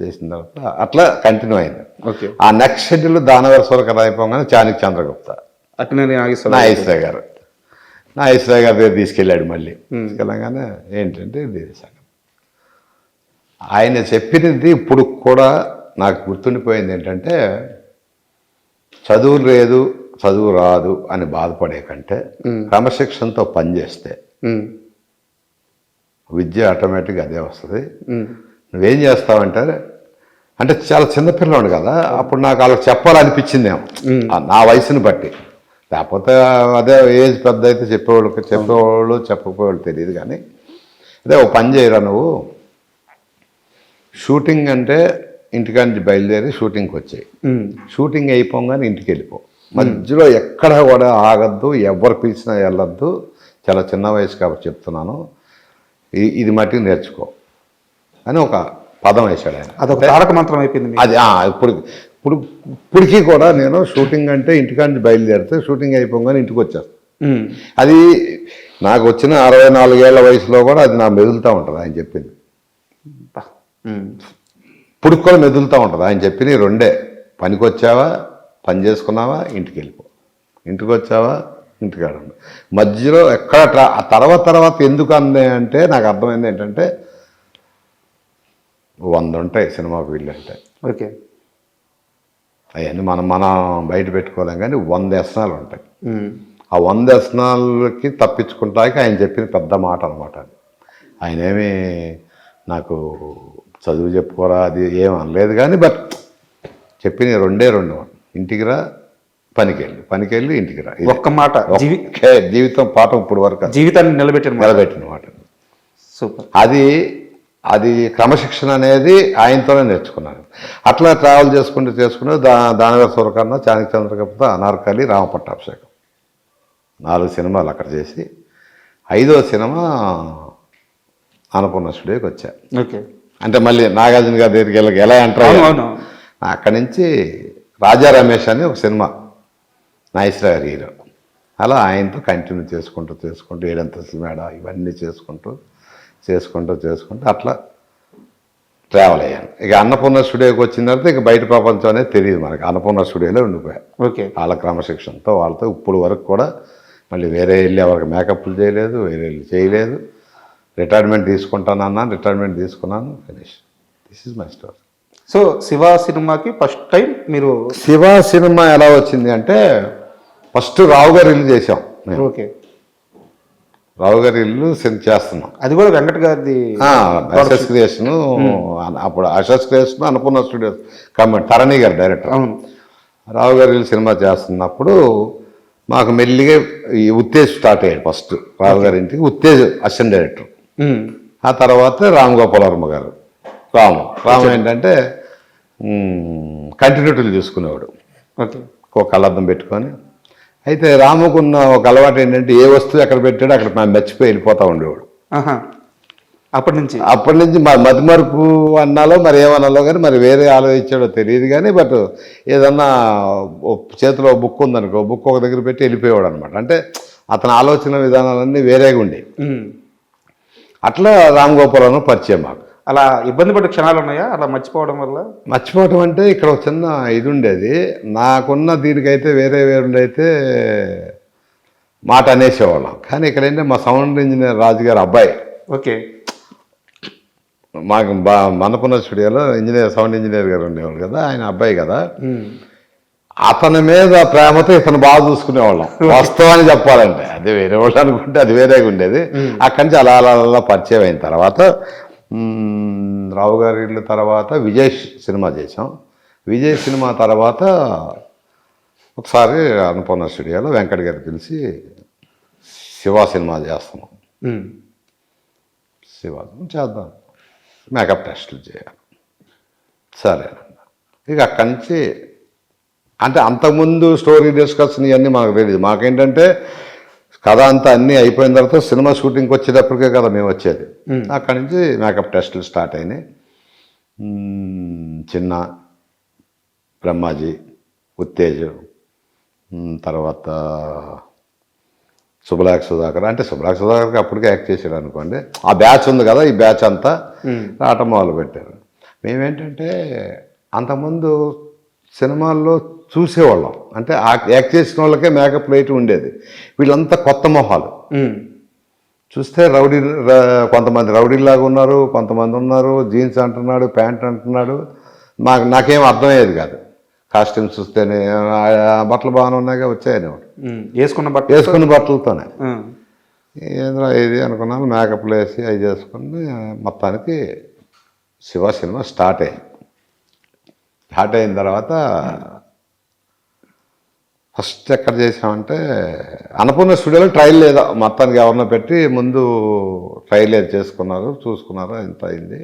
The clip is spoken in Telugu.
చేసిన తర్వాత అట్లా కంటిన్యూ అయింది. ఓకే. ఆ నెక్స్ట్ షెడ్యూల్ దానవర స్వరకర అయిపోగానే చాణిక్ చంద్రగుప్త. అట్లనే నాగేశ్వర నాగేశ్వరరావు గారు. నాగేశ్వరరావు గారి దగ్గర తీసుకెళ్ళాడు మళ్ళీ. తీసుకెళ్ళగానే ఏంటంటే ఇది సంగతి. ఆయన చెప్పినది ఇప్పుడు కూడా నాకు గుర్తుండిపోయింది ఏంటంటే చదువు లేదు చదువు రాదు అని బాధపడే కంటే క్రమశిక్షణతో పనిచేస్తే విద్య ఆటోమేటిక్గా అదే వస్తుంది. నువ్వేం చేస్తావంటే అంటే చాలా చిన్నపిల్లవాడు కదా అప్పుడు నాకు వాళ్ళకి చెప్పాలనిపించిందేమో. నా వయసుని బట్టి. లేకపోతే అదే ఏజ్ పెద్ద అయితే చెప్పేవాళ్ళు చెప్పేవాళ్ళు చెప్పకపోయేవాళ్ళు తెలియదు కానీ అదే ఓ పని చేయరా నువ్వు? షూటింగ్ అంటే ఇంటికాడ నుంచి బయలుదేరి షూటింగ్కి వచ్చాయి. షూటింగ్ అయిపోగానే ఇంటికి వెళ్ళిపో మధ్యలో ఎక్కడ కూడా ఆగద్దు ఎవరు పిలిచినా వెళ్ళొద్దు. చాలా చిన్న వయసు కాబట్టి చెప్తున్నాను. ఇది మట్టికి నేర్చుకో. అని ఒక పదం వేశాడు ఆయన. అదొక తారక మంత్రం అయిపోయింది. అది ఇప్పుడు ఇప్పుడు ఇప్పటికీ కూడా నేను షూటింగ్ అంటే ఇంటికాడ నుంచి బయలుదేరితే షూటింగ్ అయిపోగానే ఇంటికి వచ్చేస్తాను ఉమ్, అది నాకు వచ్చిన అరవై నాలుగేళ్ళ వయసులో కూడా అది నా మెదులుతూ ఉంటుంది ఆయన చెప్పింది. ఇప్పుడు కూడా మెదులుతూ ఉంటుంది. ఆయన చెప్పిన రెండే. పనికి వచ్చావా పని చేసుకున్నావా? ఇంటికి వెళ్ళిపో ఇంటికి వచ్చావా ఇంటికాడ మధ్యలో ఎక్కడ ట్రా- ఆ తర్వాత తర్వాత ఎందుకు అంది అంటే నాకు అర్థమైంది ఏంటంటే వంద ఉంటాయి సినిమాకు వీళ్ళు అంటే. ఓకే. అవన్నీ మనం మనం బయట పెట్టుకోలేం కానీ వంద వ్యసనాలు ఉంటాయి. ఆ వంద వ్యసనాలకి తప్పించుకుంటాకి ఆయన చెప్పిన పెద్ద మాట అనమాట అది. ఆయన ఏమి నాకు చదువు చెప్పుకోరా అది ఏం అనలేదు కానీ బట్ చెప్పిన రెండే రెండు. ఇంటికి రా పనికి వెళ్ళి పనికి వెళ్ళి ఇంటికి రా. ఒక్క మాట. జీవితం పాఠం ఇప్పుడు వరకు జీవితాన్ని నిలబెట్టిన. నిలబెట్టిన మాట. సూపర్. అది అది క్రమశిక్షణ అనేది ఆయనతోనే నేర్చుకున్నాను అట్లా ట్రావెల్ చేసుకుంటూ చేసుకుంటూ దా దానవ సూరకర్ణ చాణిక చంద్రగుప్త అనార్కలి రామపట్టాభిషేకం. నాలుగు సినిమాలు అక్కడ చేసి ఐదో సినిమా అన్నపూర్ణ స్టూడియోకి వచ్చా. ఓకే. అంటే మళ్ళీ నాగార్జున గారి దగ్గరికి ఎలా అవును అక్కడి నుంచి రాజా రమేష్ అని ఒక సినిమా నాగేశ్వర గారి హీరో. అలా ఆయనతో కంటిన్యూ చేసుకుంటూ చేసుకుంటూ ఏడంతస్తుల మేడ ఇవన్నీ చేసుకుంటూ చేసుకుంటూ చేసుకుంటూ అట్లా ట్రావెల్ అయ్యాను. ఇక అన్నపూర్ణ స్టూడియోకి వచ్చిన తర్వాత ఇక బయట ప్రపంచం అనేది తెలియదు మనకి. అన్నపూర్ణ స్టూడియోలో ఉండిపోయా. ఓకే. వాళ్ళ క్రమశిక్షణతో వాళ్ళతో ఇప్పుడు వరకు కూడా మళ్ళీ వేరే వెళ్ళి ఎవరికి మేకప్లు చేయలేదు వేరే వెళ్ళి చేయలేదు. రిటైర్మెంట్ తీసుకుంటానన్నా రిటైర్మెంట్ తీసుకున్నాను finish this is my story so Shiva సినిమాకి ఫస్ట్ టైం మీరు శివ సినిమా ఎలా వచ్చింది అంటే ఫస్ట్ రావు గారి ఇల్లు చేసాం ఓకే. రావు గారి ఇల్లు చేస్తున్నాం. అది కూడా వెంకట్ గారిది అసెస్ క్రియేషన్ అప్పుడు అసెస్ క్రియేషన్ అన్నపూర్ణ స్టూడియోస్. కమ్మ తరణి గారు డైరెక్టర్. రావు గారి ఇల్లు సినిమా చేస్తున్నప్పుడు మాకు మెల్లిగా ఈ ఉత్తేజ్ స్టార్ట్ అయ్యాడు ఫస్ట్. రావు గారి ఇంటికి ఉత్తేజ్ అసిస్టెంట్ డైరెక్టర్. ఆ తర్వాత రామ్ గోపాల్ వర్మ గారు. రాము. రాము ఏంటంటే కంటిన్యూటీలు చూసుకునేవాడు. ఓకే. ఒక కళ్ళద్దం పెట్టుకొని అయితే రాముకున్న ఒక అలవాటు ఏంటంటే ఏ వస్తువు ఎక్కడ పెట్టాడో అక్కడ మేము మర్చిపోయి వెళ్ళిపోతూ ఉండేవాడు. అప్పటి నుంచి? అప్పటి నుంచి మా మతిమరుపు అన్నాలో మరి ఏమన్నాలో కానీ మరి వేరే ఆలోచించాడో తెలియదు కానీ బట్ ఏదన్నా చేతిలో బుక్ ఉందనుకో బుక్ ఒక దగ్గర పెట్టి వెళ్ళిపోయేవాడు అనమాట అంటే అతని ఆలోచన విధానాలన్నీ వేరేగా ఉండేవి. అట్లా రామ్ గోపాలను పరిచయం మాకు. అలా ఇబ్బంది పడే క్షణాలు ఉన్నాయా? అలా మర్చిపోవడం వల్ల? మర్చిపోవటం అంటే ఇక్కడ ఒక చిన్న ఇది ఉండేది. నాకున్న దీనికైతే వేరే వేరే అయితే మాట అనేసేవాళ్ళం. కానీ ఇక్కడ ఏంటంటే మా సౌండ్ ఇంజనీర్ రాజు గారు అబ్బాయి. ఓకే. మాకు బా మన్నపున్న స్టూడియోలో ఇంజనీర్ సౌండ్ ఇంజనీర్ గారు ఉండేవాళ్ళు కదా ఆయన అబ్బాయి కదా. అతని మీద ప్రేమతో ఇతను బాగా చూసుకునేవాళ్ళం. వాస్తవాన్ని చెప్పాలంటే. అది వేరే వాళ్ళు అనుకుంటే అది వేరేగా ఉండేది. అక్కడి నుంచి అలా అలా అలా పరిచయం అయిన తర్వాత రావు గారి తర్వాత విజయ్ సినిమా చేసాం విజయ్ సినిమా తర్వాత ఒకసారి అన్నపూర్ణ స్టూడియోలో వెంకట్ గారు పిలిచి శివ సినిమా చేస్తున్నాం. శివ చేద్దాం. మేకప్ టెస్టులు చేయాలి. సరే ఇక అక్కడి నుంచి అంటే అంతకుముందు స్టోరీ డిస్కషన్ ఇవన్నీ మాకు తెలియదు మాకేంటంటే కథ అంతా అన్నీ అయిపోయిన తర్వాత సినిమా షూటింగ్కి వచ్చేటప్పటికే కదా మేము వచ్చేది. అక్కడి నుంచి మేకప్ టెస్టులు స్టార్ట్ అయినాయి. చిన్న బ్రహ్మాజీ ఉత్తేజ్ తర్వాత శుభలాక్ సుధాకర్. అంటే శుభలాక్ సుధాకర్కి అప్పటికే యాక్ట్ చేశాడు అనుకోండి. ఆ బ్యాచ్ ఉంది కదా ఈ బ్యాచ్ అంతా రావటం మొదలు పెట్టారు మేమేంటంటే అంతకుముందు సినిమాల్లో చూసేవాళ్ళం. అంటే యాక్ట్ చేసిన వాళ్ళకే మేకప్ లైట్ ఉండేది. వీళ్ళంతా కొత్త మొహాలు. చూస్తే రౌడీ కొంతమంది రౌడీలాగా ఉన్నారు కొంతమంది ఉన్నారు జీన్స్ అంటున్నాడు ప్యాంట్ అంటున్నాడు. నాకు నాకేం అర్థమయ్యేది కాదు. కాస్ట్యూమ్స్ చూస్తేనే బట్టలు బాగానే ఉన్నాయిగా వచ్చాయనేవాడు. ఉమ్. వేసుకున్న బట్ట వేసుకున్న బట్టలతోనే. ఏంద్రా ఇది అనుకున్నాను మేకప్లు వేసి అవి చేసుకుని మొత్తానికి శివ సినిమా స్టార్ట్ అయింది. స్టార్ట్ అయిన తర్వాత ఫస్ట్ ఎక్కడ చేసామంటే అన్నపూర్ణ స్టూడియోలో ట్రయల్ లేదా. మొత్తానికి ఎవరినో పెట్టి ముందు ట్రయల్ ఏది చేసుకున్నారు చూసుకున్నారు ఇంత అయింది.